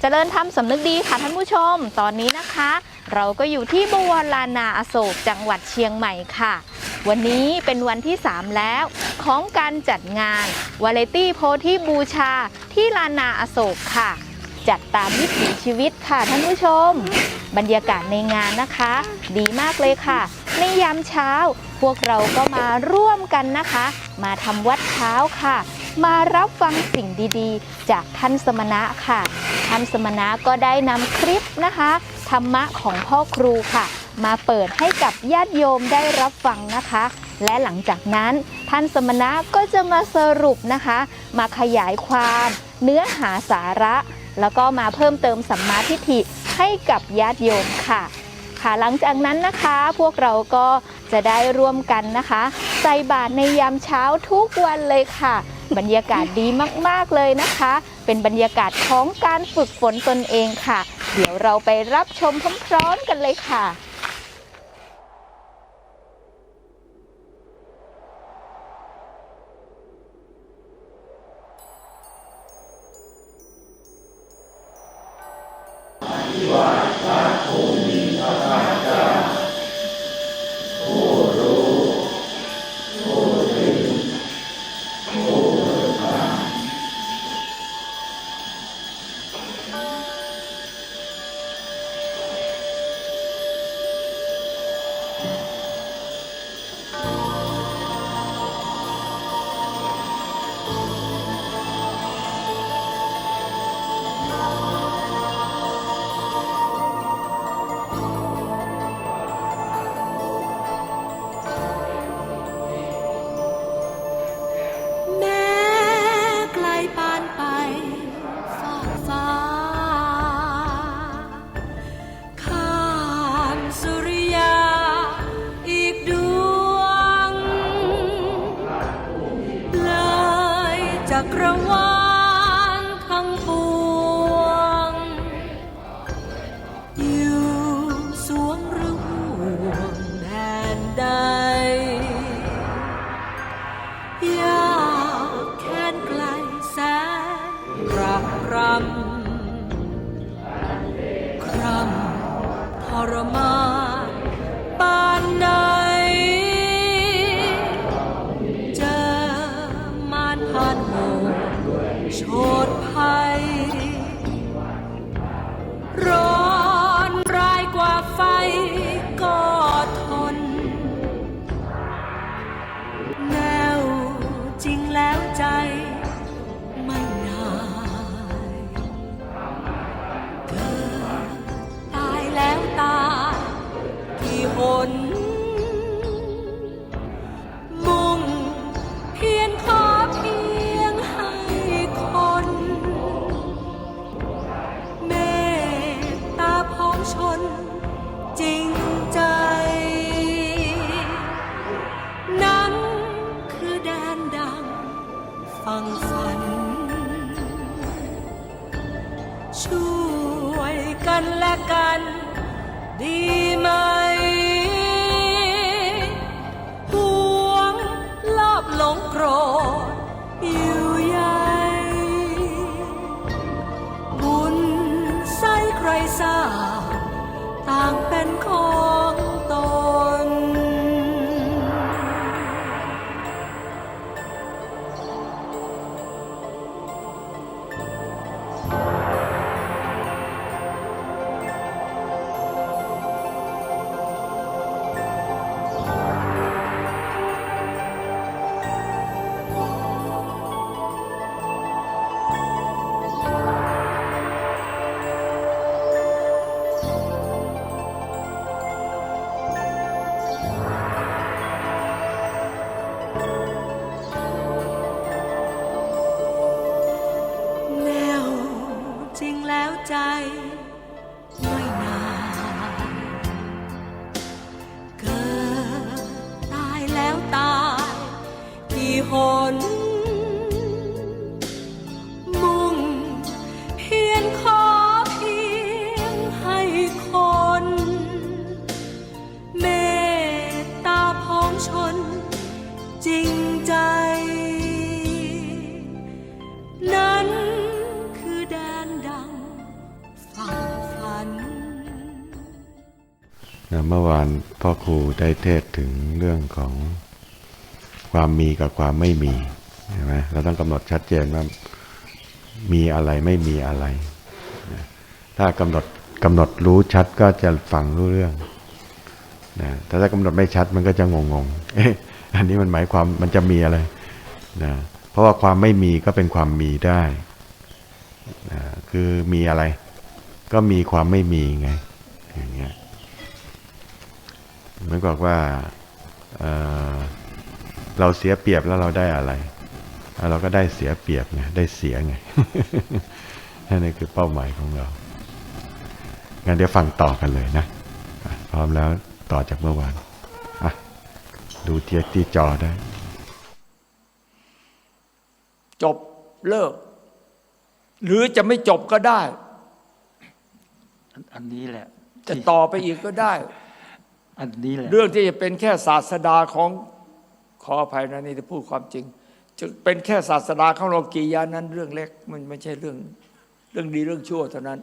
เจริญธรรมสำนึกดีค่ะท่านผู้ชม ตอนนี้นะคะ เราก็อยู่ที่บวรลานาอโศกจังหวัดเชียงใหม่ค่ะ วันนี้เป็นวันที่ 3 แล้วของการจัดงานวาเลตี้โพธิบูชาที่ลานาอโศกค่ะ จัดตามวิถีชีวิตค่ะท่านผู้ชม บรรยากาศในงานนะคะ ดีมากเลยค่ะ ในยามเช้า พวกเราก็มาร่วมกันนะคะ มาทำวัดเช้าค่ะ มารับฟังสิ่งดีๆ จากท่านสมณะค่ะ ท่านสมณะก็ได้นำคลิปนะคะ ธรรมะของพ่อครูค่ะ มาเปิดให้กับญาติโยมได้รับฟังนะคะ และหลังจากนั้นท่านสมณะก็จะมาสรุปนะคะ มาขยายความเนื้อหาสาระ แล้วก็มาเพิ่มเติมสัมมาทิฏฐิให้กับญาติโยมค่ะ ค่ะหลังจากนั้นนะคะพวกเราก็จะได้ร่วมกันนะคะ ใส่บาตรในยามเช้าทุกวันเลยค่ะ บรรยากาศดีมากๆเลยนะคะ เป็นบรรยากาศของการฝึกฝนตนเองค่ะ เดี๋ยวเราไปรับชมพร้อมๆกันเลยค่ะ ก พ่อครูได้เทศถึงเรื่องของความมีกับความไม่มีใช่ไหมเราต้องกำหนดชัดเจนว่ามีอะไรไม่มีอะไร ถ้ากำหนดกำหนดรู้ชัดก็จะฟังรู้เรื่องนะแต่ถ้ากำหนดไม่ชัดมันก็จะงงงๆเอ๊ะอันนี้มันหมายความมันจะมีอะไรนะเพราะว่าความไม่มีก็เป็นความมีได้นะคือมีอะไร ก็มีความไม่มีไงอย่างเงี้ย เหมือนกับว่าเอ่อเราเสียเปรียบแล้วเราได้อะไรอะเราก็ได้เสียเปรียบไงได้เสียไงนั่นคือเป้าหมายของเรางั้นเดี๋ยวฟังต่อกันเลยนะอะพร้อมแล้วต่อจากเมื่อวานอะดูเทียที่จอได้ จบเลิก หรือจะไม่จบก็ได้ อันอันนี้แหละ จะที่ต่อไปอีกก็ได้ อันนี้แหละเรื่องที่จะเป็นแค่ศาสดาของขออภัยนะนี่จะพูดความจริง จะเป็นแค่ศาสดาของโลกียานั้น เรื่องเล็กมันไม่ใช่เรื่องเรื่องดีเรื่องชั่วเท่านั้น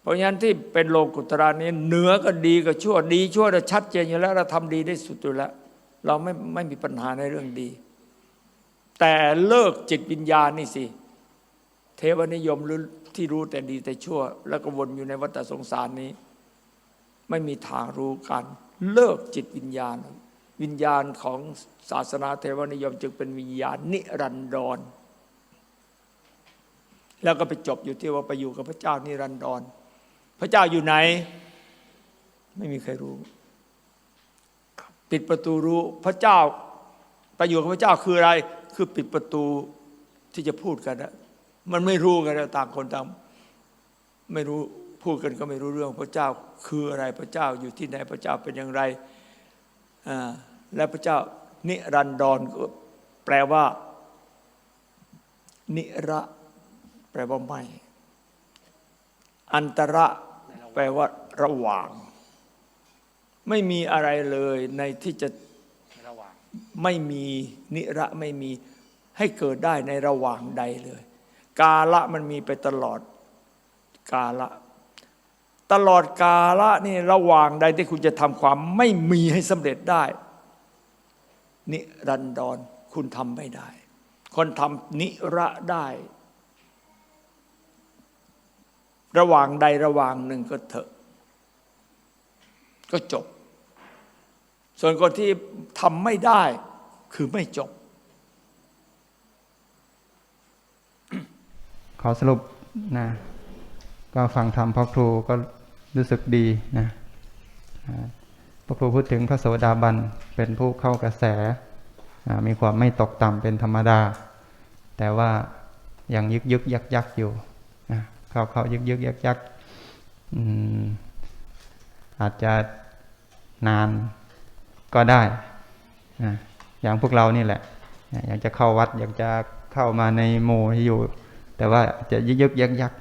เพราะฉะนั้นที่เป็นโลกุตระนี้เหนือก็ดีก็ชั่วดีชั่วเราชัดเจนอยู่แล้วเราทำดีได้สุดอยู่แล้ว เราไม่ไม่มีปัญหาในเรื่องดี แต่เลิกจิตวิญญาณนี่สิเทวนิยมหรือที่รู้แต่ดีแต่ชั่ว แล้วก็วนอยู่ในวัฏสงสารนี้ ไม่มีทางรู้กัน เลิกจิตวิญญาณ วิญญาณของศาสนาเทวนิยมจึงเป็นวิญญาณนิรันดร แล้วก็ไปจบอยู่ที่ว่าไปอยู่กับพระเจ้านิรันดร พระเจ้าอยู่ไหน ไม่มีใครรู้ ปิดประตูรู้พระเจ้าไปอยู่กับพระเจ้าคืออะไร คือปิดประตูที่จะพูดกันนะมันไม่รู้กันนะต่างคนต่างไม่รู้ พูดกันก็ไม่รู้เรื่องพระเจ้าคืออะไรพระเจ้าอยู่ที่ไหนพระเจ้าเป็นอย่างไรและพระเจ้านิรันดรก็แปลว่า นิระ แปลว่าไม่ อันตระ แปลว่า ระหว่าง ไม่มีอะไรเลยในที่จะไม่มีนิระไม่มีให้เกิดได้ในระหว่างใดเลย กาละมันมีไปตลอด กาละ ตลอดกาละนี่ระหว่างใดที่คุณจะทำความไม่มีให้สำเร็จได้ นิรันดรคุณทำไม่ได้ คนทำนิระได้ ระหว่างใดระหว่างหนึ่งก็เถอะ ก็จบ ส่วนคนที่ทำไม่ได้คือไม่จบ ขอสรุปนะ ก็ฟังธรรมพ่อครูก็ รู้สึกดีนะพ่อครูพูดถึงพระโสดาบันเป็นผู้เข้ากระแส มีความไม่ตกต่ำเป็นธรรมดา แต่ว่ายังยึกยึกยักยักอยู่นะเข้าเข้ายึกยึกยักยักอาจจะนานก็ได้นะอย่างพวกเรานี่แหละ อยากจะเข้าวัด อยากจะเข้ามาในหมู่ที่อยู่ แต่ว่าจะยึกยึกยักยัก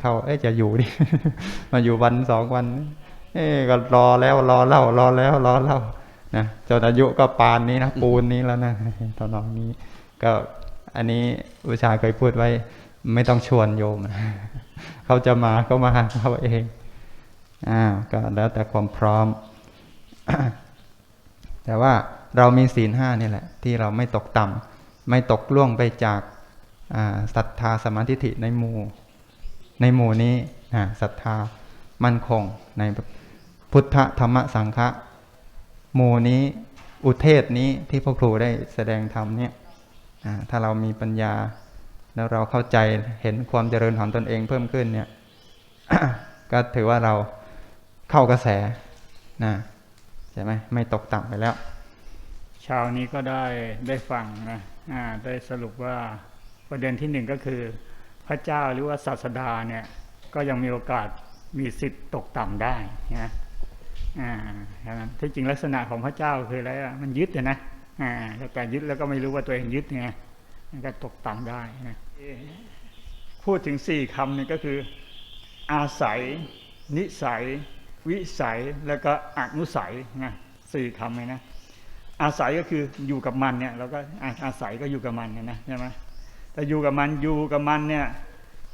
เข้าเอ๊ะจะอยู่ดิมาอยู่วันสองวัน เอ๊ะก็รอแล้วรอเล่ารอแล้วรอเล่านะจนอายุก็ปานนี้นะปูนนี้แล้วนะตอนนองนี้ ก็อันนี้อุชาเคยพูดไว้ ไม่ต้องชวนโยม เขาจะมาก็มาเขาเองอ่าก็แล้วแต่ความพร้อม แต่ว่าเรามีศีลห้านี่แหละ ที่เราไม่ตกต่ำไม่ตกล่วงไปจากอ่า ศรัทธาสมาธิฐิในหมู่ในหมู่นี้ศรัทธามั่นคงในพุทธธรรมสังฆะหมู่นี้อุเทศนี้ที่พ่อครูได้แสดงธรรมเนี่ยถ้าเรามีปัญญา แล้วเราเข้าใจเห็นความเจริญของตนเองเพิ่มขึ้นเนี่ยก็ถือว่าเราเข้ากระแสนะใช่ไหมไม่ตกต่ำไปแล้วเช้านี้ก็ได้ได้ฟังนะได้สรุปว่า ประเด็นที่หนึ่งก็คือ พระเจ้าหรือว่าศาสดาเนี่ยก็ยังมีโอกาสมีสิทธิ์ตกต่ำได้นะอ่าอย่างนั้นที่จริงลักษณะของพระเจ้าคืออะไรมันยึดอะนะอ่าแต่ยึดแล้วก็ไม่รู้ว่าตัวเองยึดไงมันก็ตกต่ำได้นะพูดถึงสี่คำนี่ก็คือ อาศัย นิสัย วิสัยแล้วก็อนุสัยนะสี่คำเลยนะอาศัยก็คืออยู่กับมันเนี่ยเราก็อาศัยก็อยู่กับมันนะใช่ไหม แต่อยู่กับมันอยู่กับมันเนี่ย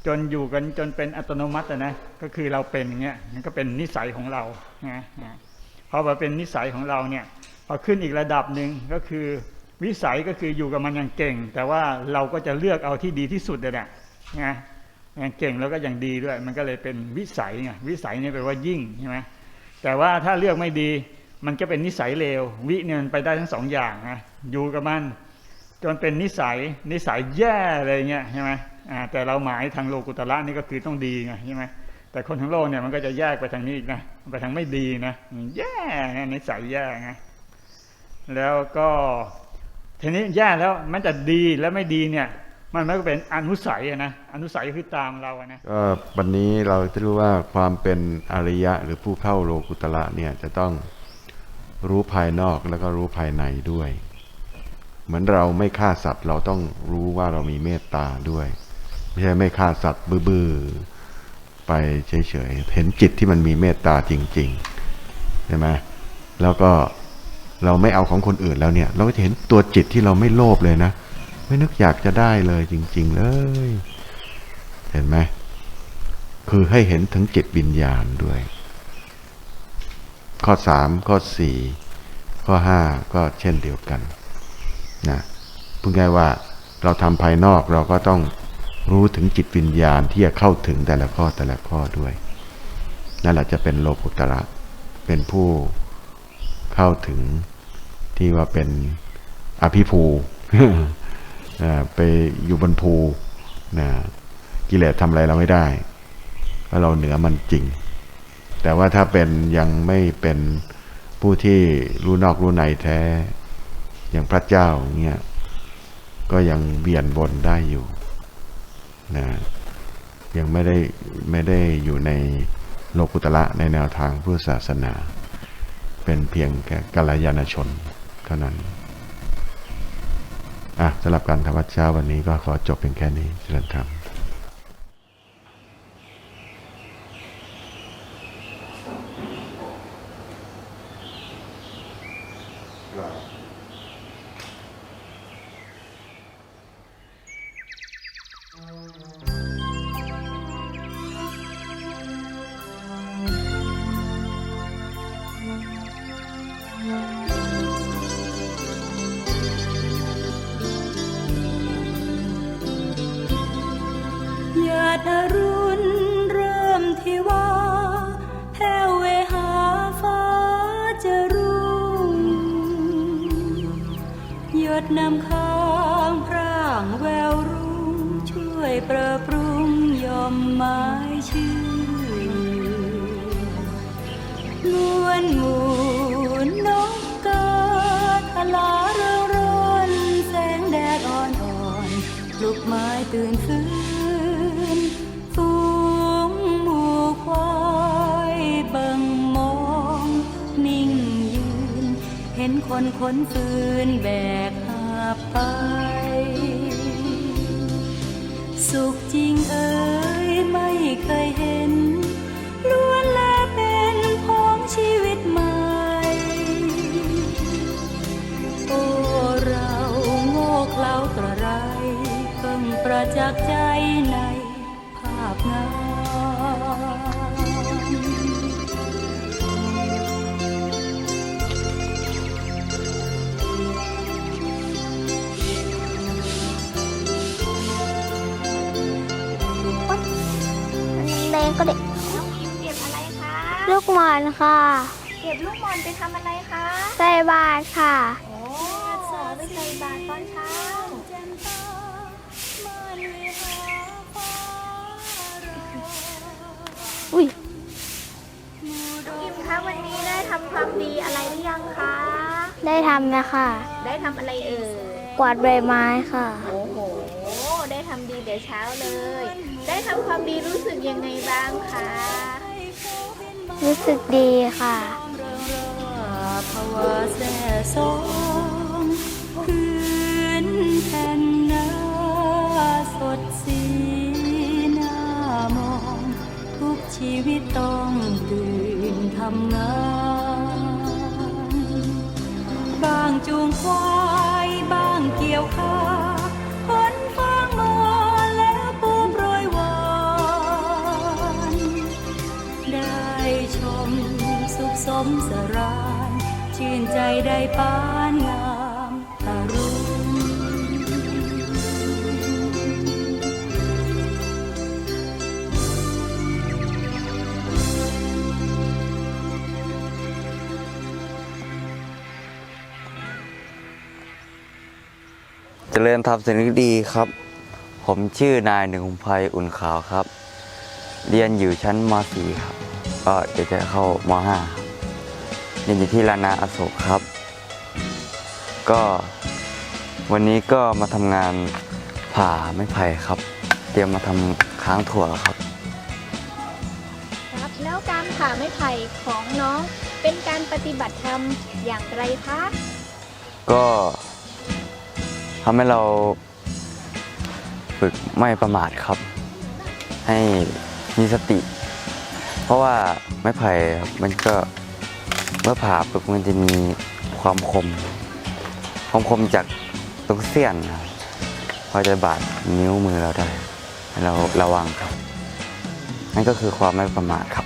จนอยู่กันจนเป็นอัตโนมัตินะก็คือเราเป็นอย่างเงี้ยมันก็เป็นนิสัยของเรานะพอมาเป็นนิสัยของเราเนี่ยพอขึ้นอีกระดับหนึ่งก็คือวิสัยก็คืออยู่กับมันอย่างเก่ง แต่ว่าเราก็จะเลือกเอาที่ดีที่สุดเลยนะนะอย่างเก่งแล้วก็อย่างดีด้วย มันก็เลยเป็นวิสัยไงวิสัยนี่แปลว่ายิ่งใช่ไหมแต่ว่าถ้าเลือกไม่ดีมันก็เป็นนิสัยเลววิเนี่ยมันไปได้ทั้งสองอย่างนะอยู่กับมัน จนเป็นนิสัยนิสัยแย่อะไรเงี้ยใช่ไหมอ่าแต่เราหมายทางโลกุตระนี่ก็คือต้องดีไงใช่ไหมแต่คนทั้งโลกเนี่ยมันก็จะแยกไปทางนี้อีกนะไปทางไม่ดีนะแย่นะนิสัยแย่ไงแล้วก็ทีนี้แย่แล้วมันจะดีและไม่ดีเนี่ย มันมันก็เป็นอนุสัยนะอนุสัยคือตามเราอะนะก็วันนี้เราจะรู้ว่าความเป็นอริยะ หรือผู้เข้าโลกุตระเนี่ยจะต้องรู้ภายนอกแล้วก็รู้ภายในด้วย เหมือนเราไม่ฆ่าสัตว์ เราต้องรู้ว่าเรามีเมตตาด้วย ไม่ใช่ไม่ฆ่าสัตว์บื้อๆไปเฉยๆเห็นจิตที่มันมีเมตตาจริงๆใช่ไหมแล้วก็เราไม่เอาของคนอื่นแล้วเนี่ย เราก็จะเห็นตัวจิตที่เราไม่โลภเลยนะไม่นึกอยากจะได้เลยจริง ๆ เลย เห็นไหมคือให้เห็นถึงจิตวิญญาณด้วย ข้อสามข้อสี่ข้อห้าก็เช่นเดียวกัน นะพูดง่ายว่าเราทำภายนอกเราก็ต้องรู้ถึงจิตวิญญาณที่จะเข้าถึงแต่ละข้อแต่ละข้อด้วย นั่นแหละจะเป็นโลกุตระ เป็นผู้เข้าถึงที่ว่าเป็นอภิภูอ่าไปอยู่บนภูนะกิเลสทำอะไรเราไม่ได้เพราะเราเหนือมันจริง แต่ว่าถ้าเป็นยังไม่เป็นผู้ที่รู้นอกรู้ในแท้ อย่างพระเจ้าเงี้ยก็ยังเวียนบนได้อยู่นะยังไม่ได้ไม่ได้อยู่ในโลกุตละในแนวทางพุทธศาสนา เป็นเพียงแค่กัลยาณชนเท่านั้นอะสำหรับการทำวัดเช้าวันนี้ก็ขอจบเพียงแค่นี้เชิญธรร ดน้ำค้างพร่างแววรุ่งช่วยประปรุงยอมไม้ชื่นวลหมูนกกาทลาเริงรนแสงแดดอ่อนๆลูกไม้ตื่นฟื้นฝูงหมูควายบิ่งมอง นิ่งยืน เห็นคนขนฟืนแบก บไป สุขจริงเอ่ยไม่เคยเห็นล้วนแลเป็นของชีวิตใหม่ โอ้ เราโง่เขลาตระไรเพิ่งประจักษ์ใจ หมอนค่ะ เก็บลูกบอลไปทำอะไรคะใส่บาตรค่ะ โอ้ไปใส่บาตรตอนเช้า อุ้ยน้องพิมคะวันนี้ได้ทำความดีอะไรหรือยังคะ ได้ทำนะคะได้ทำอะไรเอ่ย กวาดใบไม้ค่ะ โอ้โห ได้ทำดีเดี๋ยวเช้าเลย ได้ทำความดีรู้สึกยังไงบ้างคะ รู้สึกดีค่ะ ภาวะแสสองพื้นแผ่นนาสดสีหน้ามอง ทุกชีวิตต้องตื่นทำงาน บางจูงควาย บางเกี่ยวข้าว มสรานชื่นใจได้ปานงามตารุณเจริญธรรมสิ่งดีครับ ผมชื่อนายหนึ่งภัยอุ่นขาวครับ เรียนอยู่ชั้นม .4 ครับ ก็เดี๋ยวจะเข้าม .5 ครับ เรียนอยู่ที่ลานาอโศกครับ ก็วันนี้ก็มาทำงานผ่าไม้ไผ่ครับ เตรียมมาทำค้างถั่วครับ ครับ แล้วการผ่าไม้ไผ่ของน้องเป็นการปฏิบัติธรรมอย่างไรคะก็ทำให้เราฝึกไม่ประมาทครับ ให้มีสติ เพราะว่าไม้ไผ่ครับมันก็ เมื่อผ่าปุ๊บมันจะมีความคม ความคมจากตรงเสี้ยนครับพอจะบาดนิ้วมือเราได้ เราระวังครับ นั่นก็คือความไม่ประมาทครับ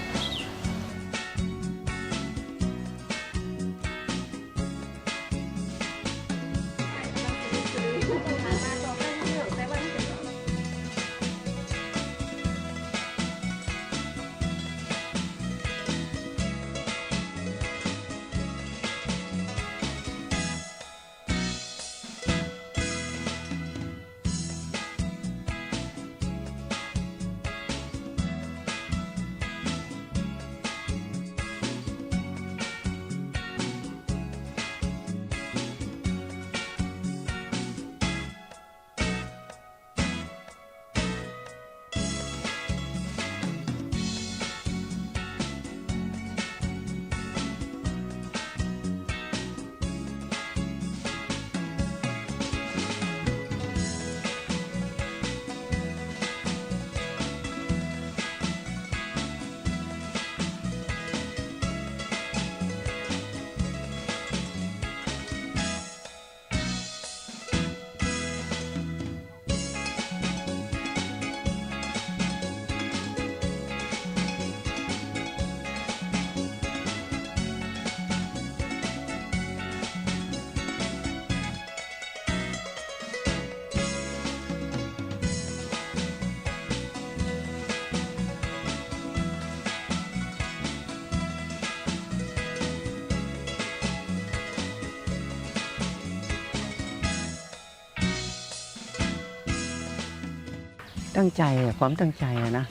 ตั้งใจความตั้งใจนะ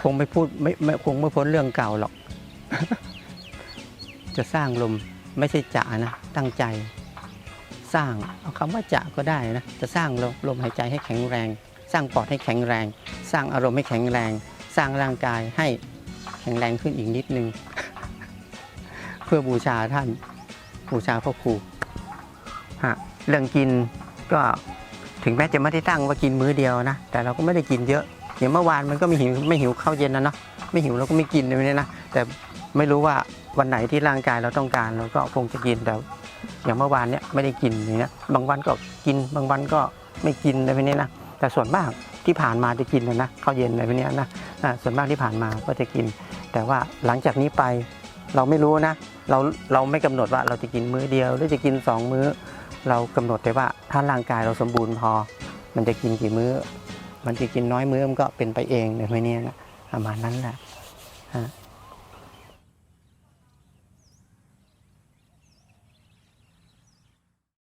คงไม่พูดไม่ไม่คงไม่พ้นเรื่องเก่าหรอก จะสร้างลมไม่ใช่จะนะตั้งใจ สร้างเอาคำว่าจะก็ได้นะจะสร้างลมลมหายใจให้แข็งแรง สร้างปอดให้แข็งแรง สร้างอารมณ์ให้แข็งแรง สร้างร่างกายให้แข็งแรงขึ้นอีกนิดนึง เพื่อบูชาท่านบูชาพ่อครูฮะเรื่องกินก็ ถึงแม้จะไม่ได้ตั้งว่ากินมื้อเดียวนะ แต่เราก็ไม่ได้กินเยอะอย่างเมื่อวานมันก็ไม่หิวไม่หิวข้าวเย็นนะเนาะไม่หิวเราก็ไม่กินเลยนะแต่ไม่รู้ว่าวันไหนที่ร่างกายเราต้องการเราก็คงจะกินแต่อย่างเมื่อวานเนี้ยไม่ได้กินอย่างเงี้ยบางวันก็กินบางวันก็ไม่กินอะไรแบบนี้นะแต่ส่วนมากที่ผ่านมาจะกินนะนะข้าวเย็นอะไรแบบนี้นะส่วนมากที่ผ่านมาก็จะกิน แต่ว่าหลังจากนี้ไปเราไม่รู้นะ เราเราไม่กำหนดว่าเราจะกินมื้อเดียว หรือจะกินสองมื้อ เรากำหนดได้ว่าถ้าร่างกายเราสมบูรณ์พอ มันจะกินกี่มื้อ มันจะกินน้อยมื้อมันก็เป็นไปเองในไม่นี้นะประมาณนั้นแหละฮะ